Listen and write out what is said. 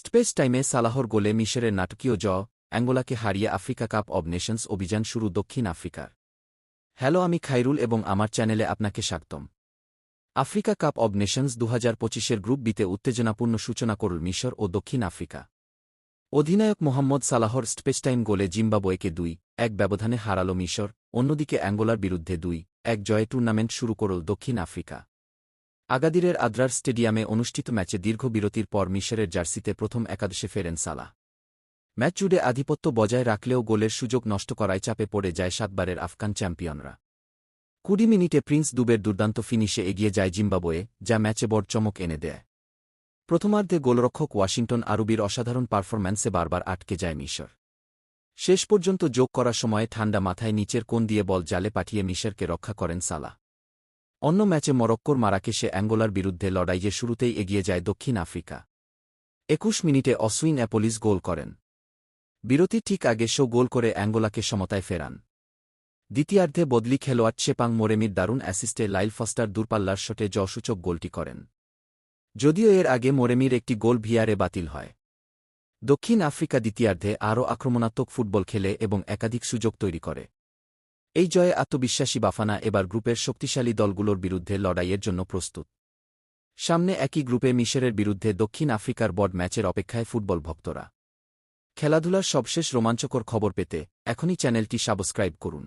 Space টাইমে সালাহর গোলে মিশরের নাটকীয় জ, অ্যাঙ্গোলাকে হারিয়ে আফ্রিকা কাপ অব নেশনস অভিযান শুরু দক্ষিণ আফ্রিকার। হ্যালো, আমি খাইরুল এবং আমার চ্যানেলে আপনাকে স্বাগতম। আফ্রিকা কাপ অব নেশনস দু হাজার পঁচিশের গ্রুপ বিতে উত্তেজনাপূর্ণ সূচনা করল মিশর ও দক্ষিণ আফ্রিকা। অধিনায়ক মোহাম্মদ সালাহর স্পেসটাইম গোলে জিম্বাবোয়েকে দুই, এক ব্যবধানে হারাল মিশর, অন্যদিকে অ্যাঙ্গোলার বিরুদ্ধে দুই, এক জয়ে টুর্নামেন্ট শুরু করল দক্ষিণ আফ্রিকা। আগাদিরের আদ্রার স্টেডিয়ামে অনুষ্ঠিত ম্যাচে দীর্ঘ বিরতির পর মিশরের জার্সিতে প্রথম একাদশে ফেরেন সালা ম্যাচ জুড়ে আধিপত্য বজায় রাখলেও গোলের সুযোগ নষ্ট করায় চাপে পড়ে যায় সাতবারের আফগান চ্যাম্পিয়নরা। কুড়ি মিনিটে প্রিন্স দুবের দুর্দান্ত ফিনিশে এগিয়ে যায় জিম্বাবোয়ে, যা ম্যাচে বড় চমক এনে দেয়। প্রথমার্ধে গোলরক্ষক ওয়াশিংটন আরবির অসাধারণ পারফরম্যান্সে বারবার আটকে যায় মিশর। শেষ পর্যন্ত যোগ করার সময় ঠান্ডা মাথায় নিচের কোণ দিয়ে বল জালে পাঠিয়ে মিশরকে রক্ষা করেন সালা অন্য ম্যাচে মরক্কোর মারাকেশে অ্যাঙ্গোলার বিরুদ্ধে লড়াইয়ে শুরুতেই এগিয়ে যায় দক্ষিণ আফ্রিকা। একুশ মিনিটে অসুইন অ্যাপোলিস গোল করেন। বিরতি ঠিক আগে শো গোল করে অ্যাঙ্গোলাকে সমতায় ফেরান। দ্বিতীয়ার্ধে বদলি খেলোয়াড় চেপাং মোরেমির দারুণ অ্যাসিস্টে লাইল ফস্টার দূরপাল্লার শটে জসূচক গোলটি করেন। যদিও এর আগে মোরেমির একটি গোল ভিয়ারে বাতিল হয়। দক্ষিণ আফ্রিকা দ্বিতীয়ার্ধে আরও আক্রমণাত্মক ফুটবল খেলে এবং একাধিক সুযোগ তৈরি করে। এই জয়ে আত্মবিশ্বাসী বাফানা এবার গ্রুপের শক্তিশালী দলগুলোর বিরুদ্ধে লড়াইয়ের জন্য প্রস্তুত। সামনে একই গ্রুপে মিশরের বিরুদ্ধে দক্ষিণ আফ্রিকার বড ম্যাচের অপেক্ষায় ফুটবল ভক্তরা। খেলাধুলার সবশেষ রোমাঞ্চকর খবর পেতে এখনই চ্যানেলটি সাবস্ক্রাইব করুন।